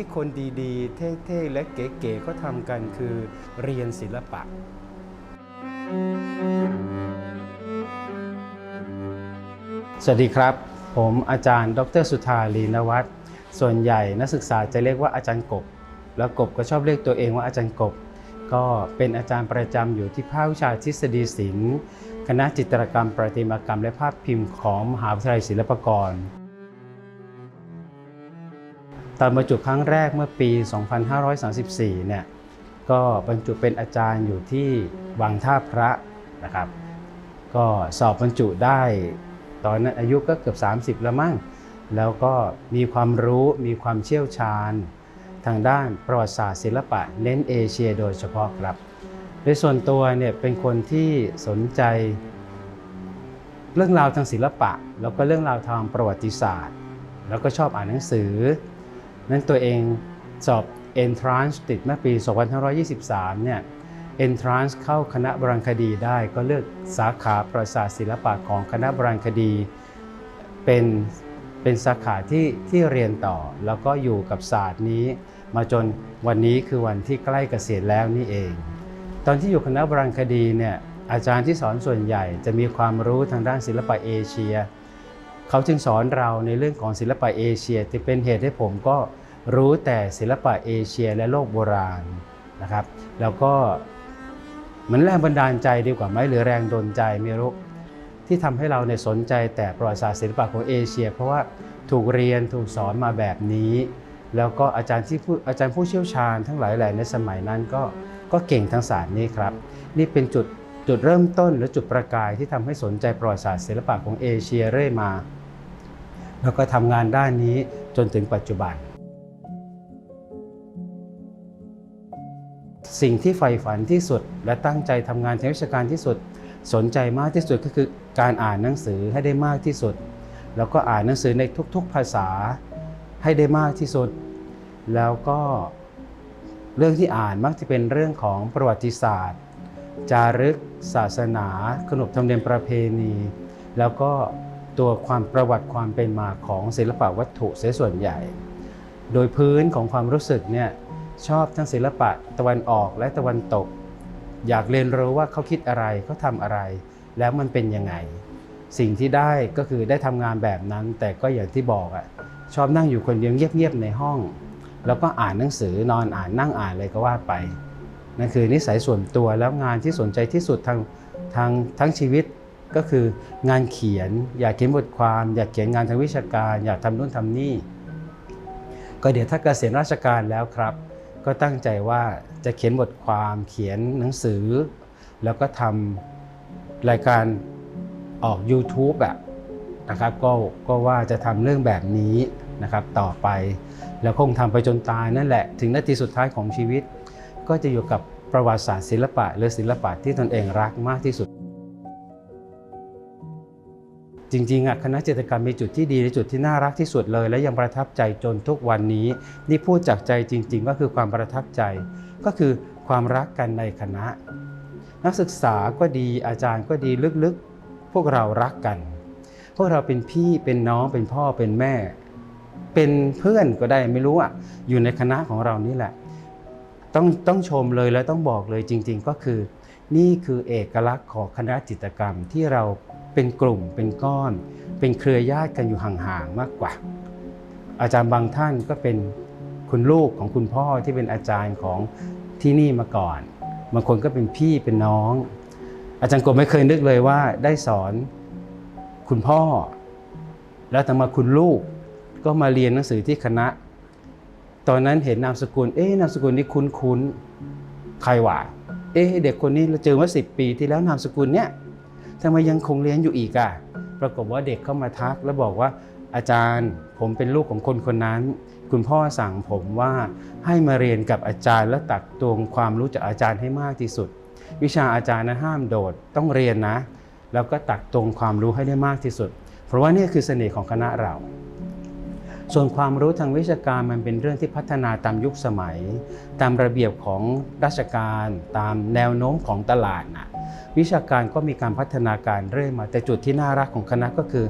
ที่คนดีๆ เท่ๆ และเก๋ๆเขาทำกันคือเรียนศิลปะ สวัสดีครับ ผมอาจารย์ ดรสุธาลีนวัฒน์ส่วนใหญ่นักศึกษาจะเรียกว่าอาจารย์กบ แล้วกบก็ชอบเรียกตัวเองว่าอาจารย์กบ ก็เป็นอาจารย์ประจำอยู่ที่ภาควิชาทฤษฎีศิลป์ คณะจิตรกรรม ประติมากรรม และภาพพิมพ์ของมหาวิทยาลัยศิลปากร ตอนบรรจุครั้งแรกเมื่อปี 2534 เนี่ยก็บรรจุเป็นอาจารย์อยู่ที่วังท่าพระนะครับ ก็สอบบรรจุได้ตอนนั้นอายุก็เกือบ 30 แล้วมั้งแล้วก็มีความรู้มีความเชี่ยวชาญ ทางด้านประวัติศาสตร์ศิลปะ เน้นเอเชียโดยเฉพาะครับ โดยส่วนตัวเนี่ยเป็นคนที่สนใจ เรื่องราวทางศิลปะ แล้วก็เรื่องราวทางประวัติศาสตร์ แล้วก็ชอบอ่านหนังสือ นั้นตัวเองสอบ entrance ติดเมื่อปี 2523 เนี่ย entrance เข้าคณะบราณคดีได้ก็เลือกสาขาประวัติศาสตร์ศิลปะของคณะบราณคดีเป็นเป็นสาขาที่ที่เรียนต่อแล้วก็อยู่กับศาสตร์นี้ มาจนวันนี้คือวันที่ใกล้เกษียณแล้วนี่เอง ตอนที่อยู่คณะบราณคดีเนี่ยอาจารย์ที่สอนส่วนใหญ่จะมีความรู้ทางด้านศิลปะเอเชีย เขาจึงสอนเราในเรื่องของศิลปะเอเชียที่เป็นเหตุให้ผมก็ รู้แต่ศิลปะเอเชียและโลกโบราณนะครับ แล้วก็เหมือนแรงบันดาลใจดีกว่าไหมหรือแรงดลใจไม่รู้ที่ทำให้เราเนี่ยสนใจแต่ประวัติศาสตร์ศิลปะของเอเชีย เพราะว่าถูกเรียนถูกสอนมาแบบนี้ แล้วก็อาจารย์ที่ผู้อาจารย์ผู้เชี่ยวชาญทั้งหลายแหล่ในสมัยนั้นก็ก็เก่งทั้งศาสตร์นี้ครับ นี่เป็นจุดจุดเริ่มต้นหรือจุดประกายที่ทำให้สนใจประวัติศาสตร์ศิลปะของเอเชียเรื่อยมา แล้วก็ทำงานด้านนี้จนถึงปัจจุบัน สิ่งที่ใฝ่ฝันที่สุด และตั้งใจทำงานทางวิชาการที่สุด สนใจมากที่สุดก็คือการอ่านหนังสือให้ได้มากที่สุด แล้วก็อ่านหนังสือในทุกๆภาษาให้ได้มากที่สุด แล้วก็เรื่องที่อ่านมักจะเป็นเรื่องของประวัติศาสตร์ จารึก ศาสนาขนบธรรมเนียมประเพณี แล้วก็ตัวความประวัติความเป็นมาของศิลปะวัตถุเสียส่วนใหญ่ โดยพื้นของความรู้สึกเนี่ย ชอบทั้งศิลปะ ตะวันออกและตะวันตก อยากเรียนรู้ว่าเขาคิดอะไรเขาทำอะไร แล้วมันเป็นยังไง สิ่งที่ได้ก็คือได้ทำงานแบบนั้น แต่ก็อย่างที่บอกอะชอบนั่งอยู่คนเดียวเงียบๆในห้อง แล้วก็อ่านหนังสือนอนอ่านนั่งอ่านอะไรก็ว่าไปนั่นคือนิสัยส่วนตัวแล้วงานที่สนใจที่สุดทางทางทั้งชีวิตก็คืองานเขียน อยากเขียนบทความ อยากเขียนงานทางวิชาการ อยากทำนู่นทำนี่ ก็เดี๋ยวถ้าเกษียณราชการแล้วครับ ก็ตั้งใจว่าจะเขียนบทความเขียนหนังสือ แล้วก็ทำรายการออก YouTube แบบนะครับก็ก็ว่าจะทำเรื่องแบบนี้นะครับต่อไป แล้วคงทำไปจนตายนั่นแหละถึงนาทีสุดท้ายของชีวิต ก็จะอยู่กับประวัติศาสตร์ศิลปะหรือศิลปะที่ตนเองรักมากที่สุด จริงๆอะคณะจิตกรรมมีจุดที่ดีและจุดที่น่ารักที่สุดเลย และยังประทับใจจนทุกวันนี้ นี่พูดจากใจจริง ๆ ก็คือความประทับใจ ก็คือความรักกันในคณะ นักศึกษาก็ดีอาจารย์ก็ดีลึกๆ พวกเรารักกัน พวกเราเป็นพี่เป็นน้องเป็นพ่อเป็นแม่ เป็นเพื่อนก็ได้ไม่รู้อะอยู่ในคณะของเรานี่แหละ ต้องต้องชมเลยและต้องบอกเลยจริง ๆ ก็คือ นี่คือเอกลักษณ์ของคณะจิตกรรมที่เรา เป็นกลุ่มเป็นก้อน เป็นเครือญาติกันอยู่ห่างๆมากกว่า อาจารย์บางท่านก็เป็นคุณลูกของคุณพ่อที่เป็นอาจารย์ของที่นี่มาก่อน บางคนก็เป็นพี่เป็นน้อง อาจารย์กบไม่เคยนึกเลยว่าได้สอนคุณพ่อ แล้วต่อมาคุณลูกก็มาเรียนหนังสือที่คณะ ตอนนั้นเห็นนามสกุล เอ๊ะนามสกุลนี้คุ้นๆใครวะเอ๊ะเด็กคนนี้เราเจอเมื่อสิปีที่แล้วนามสกุลเนี้ย ทำไมยังคงเรียนอยู่อีกอะ่ะ ปรากฏว่าเด็กเข้ามาทักแล้วบอกว่าอาจารย์ ผมเป็นลูกของคนคนนั้น คุณพ่อสั่งผมว่าให้มาเรียนกับอาจารย์และตักตวงความรู้จากอาจารย์ให้มากที่สุด วิชาอาจารย์นะห้ามโดดต้องเรียนนะ แล้วก็ตักตวงความรู้ให้ได้มากที่สุด เพราะว่านี่คือเสน่ห์ของคณะเราส่วนความรู้ทางวิชาการมันเป็นเรื่องที่พัฒนาตามยุคสมัย ตามระเบียบของราชการ ตามแนวโน้มของตลาดนะ วิชาการก็มีการพัฒนาการเรื่อยมา แต่จุดที่น่ารักของคณะก็คือ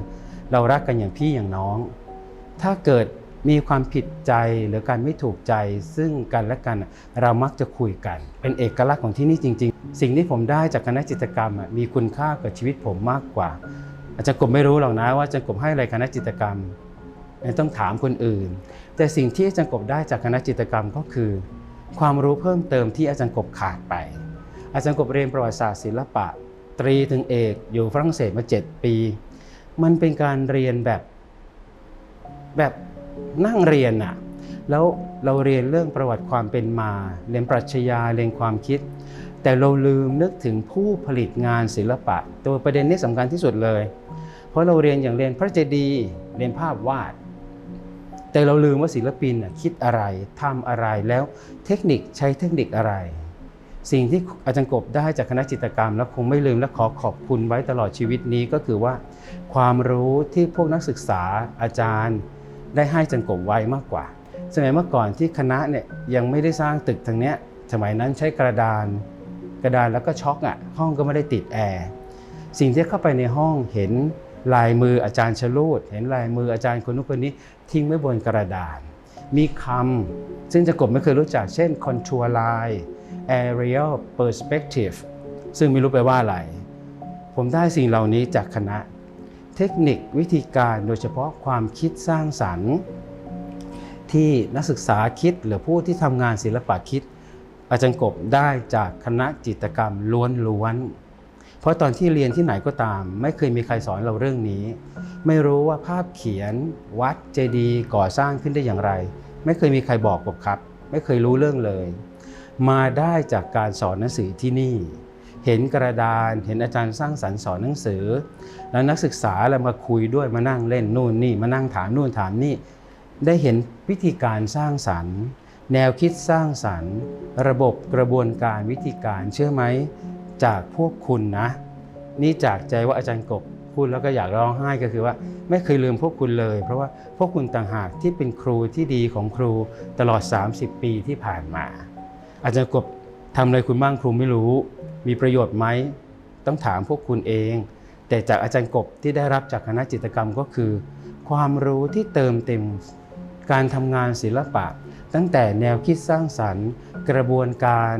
เรารักกันอย่างพี่อย่างน้อง ถ้าเกิดมีความผิดใจหรือการไม่ถูกใจ ซึ่งกันและกันเรามักจะคุยกัน เป็นเอกลักษณ์ของที่นี่จริง ๆ สิ่งที่ผมได้จากคณะจิตกรรมมีคุณค่ากับชีวิตผมมากกว่า อาจารย์กบไม่รู้หรอกนะว่าอาจารย์กบให้อะไรคณะจิตกรรมต้องถามคนอื่น แต่สิ่งที่อาจารย์กบได้จากคณะจิตกรรมก็คือ ความรู้เพิ่มเติมที่อาจารย์กบขาดไป อาจารย์กบเรียนประวัติศาสตร์ศิลปะ ตรีถึงเอกอยู่ฝรั่งเศสมา 7 ปี มันเป็นการเรียนแบบแบบนั่งเรียนอะแล้วเราเรียนเรื่องประวัติความเป็นมา เรียนปรัชญาเรียนความคิด แต่เราลืมนึกถึงผู้ผลิตงานศิลปะ ตัวประเด็นนี้สำคัญที่สุดเลย เพราะเราเรียนอย่างเรียนพระเจดีย์เรียนภาพวาด แต่เราลืมว่าศิลปินน่ะคิดอะไรทำอะไรแล้วเทคนิคใช้เทคนิคอะไร สิ่งที่อาจารย์กบได้จากคณะจิตกรรม และคงไม่ลืมและขอขอบคุณไว้ตลอดชีวิตนี้ก็คือว่า ความรู้ที่พวกนักศึกษาอาจารย์ ได้ให้อาจารย์กบไว้มากกว่า สมัยเมื่อก่อนที่คณะเนี่ยยังไม่ได้สร้างตึกทางเนี้ยสมัยนั้นใช้กระดาน กระดานแล้วก็ช็อกอะห้องก็ไม่ได้ติดแอร์สิ่งที่เข้าไปในห้องเห็นลายมืออาจารย์ชลูดเห็นลายมืออาจารย์คนนู้นคนนี้ทิ้งไว้บนกระดาน มีคำซึ่งจะกบไม่เคยรู้จักเช่น contour line aerial perspective ซึ่งไม่รู้ไปว่าอะไร ผมได้สิ่งเหล่านี้จากคณะ เทคนิควิธีการโดยเฉพาะความคิดสร้างสรรค์ ที่นักศึกษาคิดหรือผู้ที่ทำงานศิลปะคิด อาจารย์กบได้จากคณะจิตรกรรมล้วนๆ เพราะตอนที่เรียนที่ไหนก็ตาม ไม่เคยมีใครสอนเราเรื่องนี้ ไม่รู้ว่าภาพเขียน วัดเจดีย์ก่อสร้างขึ้นได้อย่างไร ไม่เคยมีใครบอกกบครับ ไม่เคยรู้เรื่องเลย มาได้จากการสอนหนังสือที่นี่ เห็นกระดานเห็นอาจารย์สร้างสรรค์สอนหนังสือ แล้วนักศึกษาเรามาคุยด้วยมานั่งเล่นนู่นนี่มานั่งถามนู่นถามนี่ ได้เห็นวิธีการสร้างสรรค์ แนวคิดสร้างสรรค์ ระบบกระบวนการวิธีการเชื่อไหม จากพวกคุณนะ นี่จากใจว่าอาจารย์กบพูดแล้วก็อยากร้องไห้ก็คือว่า ไม่เคยลืมพวกคุณเลย เพราะว่าพวกคุณต่างหากที่เป็นครูที่ดีของครูตลอด 30 ปีที่ผ่านมา อาจารย์กบทำอะไรคุณบ้างครูไม่รู้ มีประโยชน์ไหมต้องถามพวกคุณเอง แต่จากอาจารย์กบที่ได้รับจากคณะจิตกรรมก็คือ ความรู้ที่เติมเต็มการทำงานศิลปะ ตั้งแต่แนวคิดสร้างสรรค์ กระบวนการ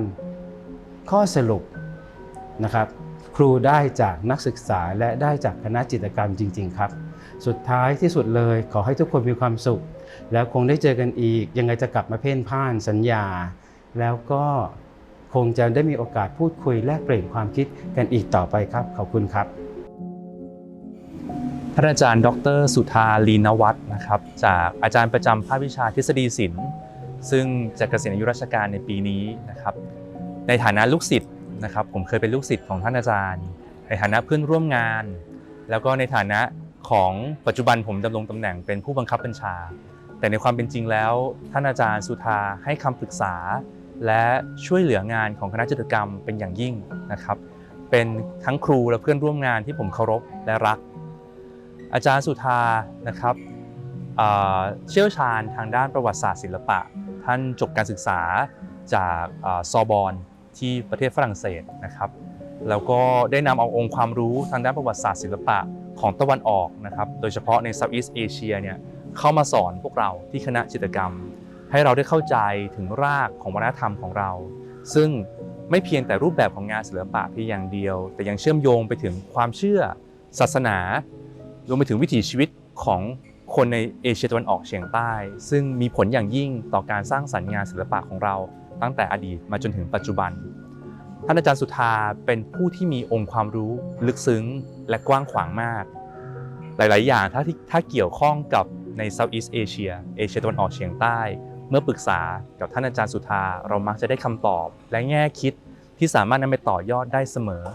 ข้อสรุป นะครับ ครูได้จากนักศึกษาและได้จากคณะจิตรกรรมจริง ๆ ครับ สุดท้ายที่สุดเลยขอให้ทุกคนมีความสุข แล้วคงได้เจอกันอีก ยังไงจะกลับมาเพ่นพ่านสัญญา แล้วก็คงจะได้มีโอกาสพูดคุยแลกเปลี่ยนความคิดกันอีกต่อไปครับ ขอบคุณครับ ท่านอาจารย์ ดร สุธาลีนวัฒน์นะครับ จากอาจารย์ประจำภาควิชาทฤษฎีศิลป์ ซึ่งจะเกษียณอายุราชการในปีนี้นะครับ ในฐานะลูกศิษย์ นะครับผมเคยเป็นลูกศิษย์ของท่านอาจารย์ ในฐานะเพื่อนร่วมงาน แล้วก็ในฐานะของปัจจุบันผมดำรงตำแหน่งเป็นผู้บังคับบัญชา แต่ในความเป็นจริงแล้ว ท่านอาจารย์สุธาให้คำปรึกษา และช่วยเหลืองานของคณะจิตกรรมเป็นอย่างยิ่งนะครับ เป็นทั้งครูและเพื่อนร่วมงานที่ผมเคารพและรัก อาจารย์สุธานะครับเชี่ยวชาญทางด้านประวัติศาสตร์ศิลปะ ท่านจบการศึกษาจากซอบอน ที่ประเทศฝรั่งเศสนะครับ แล้วก็ได้นำเอาองค์ความรู้ทางด้านประวัติศาสตร์ศิลปะของตะวันออกนะครับ โดยเฉพาะใน Southeast Asia เนี่ยเข้ามาสอนพวกเราที่คณะจิตรกรรม ให้เราได้เข้าใจถึงรากของวัฒนธรรมของเรา ซึ่งไม่เพียงแต่รูปแบบของงานศิลปะเพียงอย่างเดียว แต่ยังเชื่อมโยงไปถึงความเชื่อ ศาสนารวมไปถึงวิถีชีวิตของคนในเอเชียตะวันออกเฉียงใต้ ซึ่งมีผลอย่างยิ่งต่อการสร้างสรรค์งานศิลปะของเรา ตั้งแต่อดีตมาจนถึงปัจจุบัน ท่านอาจารย์สุธาเป็นผู้ที่มีองค์ความรู้ลึกซึ้งและกว้างขวางมาก หลาย ๆ อย่างถ้าถ้าเกี่ยวข้องกับใน Southeast Asia เอเชียตะวันออกเฉียงใต้ เมื่อปรึกษากับท่านอาจารย์สุธาเรามักจะได้คำตอบและแง่คิดที่สามารถนำไปต่อยอดได้เสมอ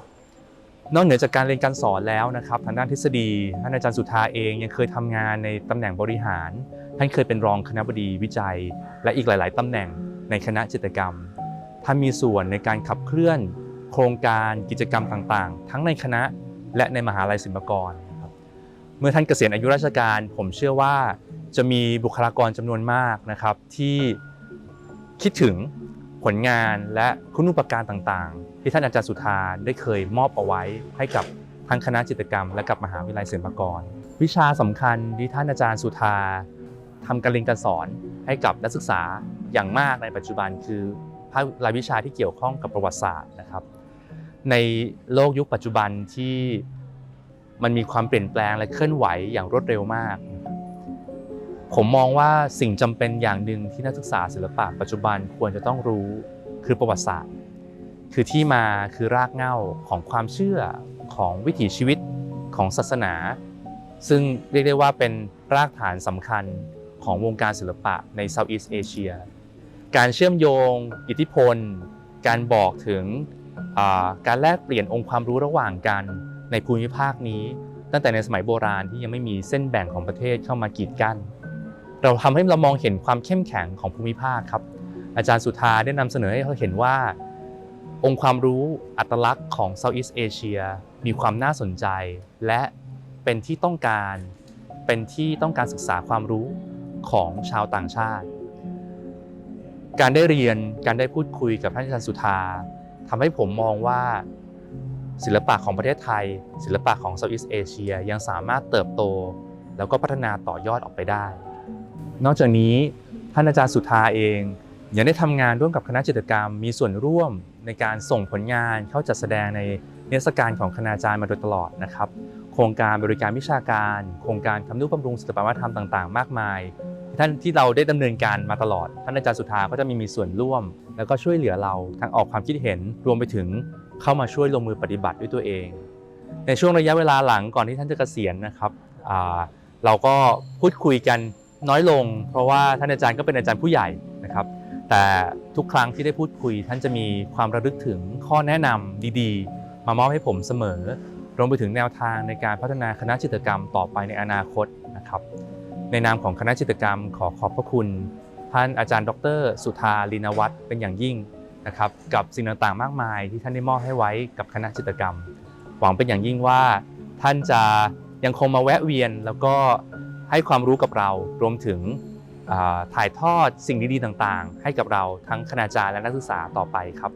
นอกเหนือจากการเรียนการสอนแล้วนะครับทางด้านทฤษฎีท่านอาจารย์สุธาเองยังเคยทำงานในตำแหน่งบริหาร ท่านเคยเป็นรองคณะบดีวิจัย และอีกหลาย ๆตำแหน่ง ในคณะจิตกรรมท่านมีส่วนในการขับเคลื่อนโครงการกิจกรรมต่างๆ ทั้งในคณะและในมหาลัยศิลปากรครับเมื่อท่านเกษียณอายุราชการ ผมเชื่อว่าจะมีบุคลากรจำนวนมากนะครับ ที่คิดถึงผลงานและคุณูปการต่างๆ ที่ท่านอาจารย์สุธาได้เคยมอบเอาไว้ให้กับทั้งคณะจิตกรรม และกับมหาวิทยาลัยศิลปากร วิชาสำคัญที่ท่านอาจารย์สุธา ทำการเรียนการสอนให้กับนักศึกษาอย่างมากในปัจจุบันคือภาครายวิชาที่เกี่ยวข้องกับประวัติศาสตร์นะครับ ในโลกยุคปัจจุบันที่มันมีความเปลี่ยนแปลงและเคลื่อนไหวอย่างรวดเร็วมาก ผมมองว่าสิ่งจำเป็นอย่างหนึ่งที่นักศึกษาศิลปะปัจจุบันควรจะต้องรู้คือประวัติศาสตร์ คือที่มาคือรากเหง้าของความเชื่อของวิถีชีวิตของศาสนา ซึ่งเรียกได้ว่าเป็นรากฐานสำคัญ ของวงการศิลปะใน Southeast Asia การเชื่อมโยง อิทธิพล การบอกถึงการแลกเปลี่ยนองค์ความรู้ระหว่างกันในภูมิภาคนี้ ตั้งแต่ในสมัยโบราณที่ยังไม่มีเส้นแบ่งของประเทศเข้ามากีดกั้น เราทำให้เรามองเห็นความเข้มแข็งของภูมิภาคครับ อาจารย์สุธาได้นำเสนอให้เราเห็นว่า องค์ความรู้อัตลักษณ์ของ Southeast Asia มีความน่าสนใจและเป็นที่ต้องการเป็นที่ต้องการศึกษาความรู้ ของชาวต่างชาติ การได้เรียนการได้พูดคุยกับท่านอาจารย์สุธาทำให้ผมมองว่าศิลปะของประเทศไทย ศิลปะของ Southeast Asia ยังสามารถเติบโต แล้วก็พัฒนาต่อยอดออกไปได้ นอกจากนี้ท่านอาจารย์สุธาเองยังได้ทำงานร่วมกับคณะจิตรกรรม มีส่วนร่วมในการส่งผลงานเข้าจัดแสดงในนิทศการของคณาจารย์มาโดยตลอดนะครับ โครงการบริการวิชาการ โครงการทำนุบำรุงศิลปวัฒนธรรมต่าง ๆ มากมาย ท่านที่เราได้ดำเนินการมาตลอด ท่านอาจารย์สุธาก็จะมีมีส่วนร่วม แล้วก็ช่วยเหลือเราทั้งออกความคิดเห็นรวมไปถึงเข้ามาช่วยลงมือปฏิบัติด้วยตัวเอง ในช่วงระยะเวลาหลังก่อนที่ท่านจะเกษียณนะครับเราก็พูดคุยกันน้อยลง เพราะว่าท่านอาจารย์ก็เป็นอาจารย์ผู้ใหญ่นะครับ แต่ทุกครั้งที่ได้พูดคุย ท่านจะมีความระลึกถึงข้อแนะนำดีๆ มามอบให้ผมเสมอ รวมไปถึงแนวทางในการพัฒนาคณะจิตรกรรมต่อไปในอนาคตนะครับ ในนามของคณะจิตกรรมขอขอบพระคุณ ท่านอาจารย์ ดร สุธาลีนวัฒน์เป็นอย่างยิ่งนะครับกับสิ่งต่างๆ มากมายที่ท่านได้มอบให้ไว้กับคณะจิตกรรม หวังเป็นอย่างยิ่งว่า ท่านจะยังคงมาแวะเวียนแล้วก็ให้ความรู้กับเรารวมถึงถ่ายทอดสิ่งดีๆต่างๆ ให้กับเราทั้งคณาจารย์และนักศึกษาต่อไปครับ